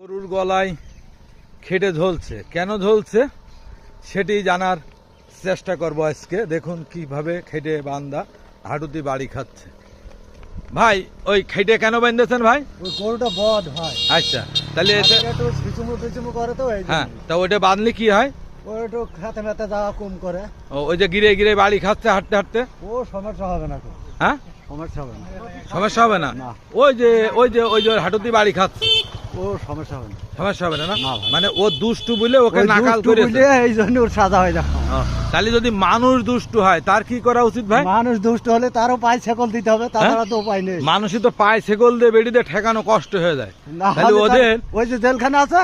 গরুর গলায় খেটে ঝলছে। কেন ঝলছে? সেটি জানার চেষ্টা করব আজকে। দেখুন কীভাবে খেটে বান্দা হাঁটুতে বাড়ি খাচ্ছে। ভাই ওই খেটে কেন বেঁধেছেন ভাই? ওই গরুটা বদ হয়। আচ্ছা তাহলে এতে একটু পিছুমু পিছুমু করে তো এই হ্যাঁ তা ওইটা বাঁধলে কি হয়? ও একটু খাতে মাতে যাওয়া কম করে। ও, ওই যে গিরে গিরে বাড়ি খাচ্ছে হাঁটতে হাঁটতে? ও সমস্যা হবে না তো। হ্যাঁ? সমস্যা হবে না। সমস্যা হবে না? না। ওই যে ওই যে ওই যে হাঁটুতে বাড়ি খাচ্ছে। ও সমস্যা হবে না। সমস্যা হবে না না? না ভাই। মানে ও দুষ্টু বলে ওকে নাকাল করে এই জন্য ওর সাজা হয়ে যাবে। তাহলে যদি মানুষ দুষ্টু হয় তার কি করা উচিত ভাই? মানুষ দুষ্ট হলে তারও পায়ে ছেকল দিতে হবে তাছাড়া তো উপায় নেই। মানুষই তো পায়ে দিয়ে বেড়ি দিয়ে ঠেকানো কষ্ট হয়ে যায়। তাহলে ওদের ওই যে জেলখানা আছে?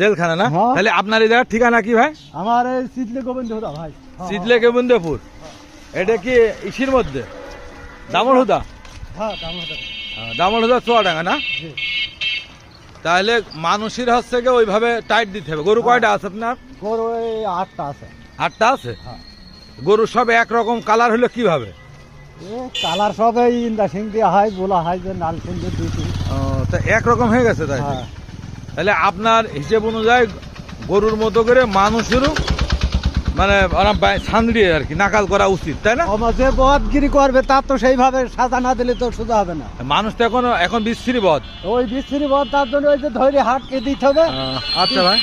জেলখানা না? হ্যাঁ। তাহলে আপনার এই জায়গার ঠিকানা কি ভাই? আমার এই শীতলে গোবিন্দ ভাই। শীতলে কেবন্দপুর এটা কি ইসির মধ্যে? দামর হুদা? হ্যাঁ দাম হদা। দামর হুদা চুয়াডাঙ্গা না। তাহলে মানুষের হচ্ছে গিয়ে ওইভাবে টাইট দিতে হবে। গরু কয়টা আছে আপনার? গরু আটটা আছে। আটটা আছে? হ্যাঁ। গরু সব একরকম কালার হলে কীভাবে? এ কালার সব এই ইন্দা সিং দিয়ে হয় বলা হয় যে নাল সিং দিয়ে তা একরকম হয়ে গেছে তাই হ্যাঁ। তাহলে আপনার হিসেব অনুযায়ী গরুর মতো করে মানুষেরও মানে ওরা সান্দ্রিয়ে আর কি নাকাল করা উচিত তাই না? যে বদগিরি করবে তার তো সেইভাবে সাজা না দিলে তো সোজা হবে না। মানুষ তো এখন এখন বিশ্রী বধ। ওই বিশ্রী বধ তার জন্য ওই যে ধরে হাটকে দিতে হবে। আচ্ছা ভাই।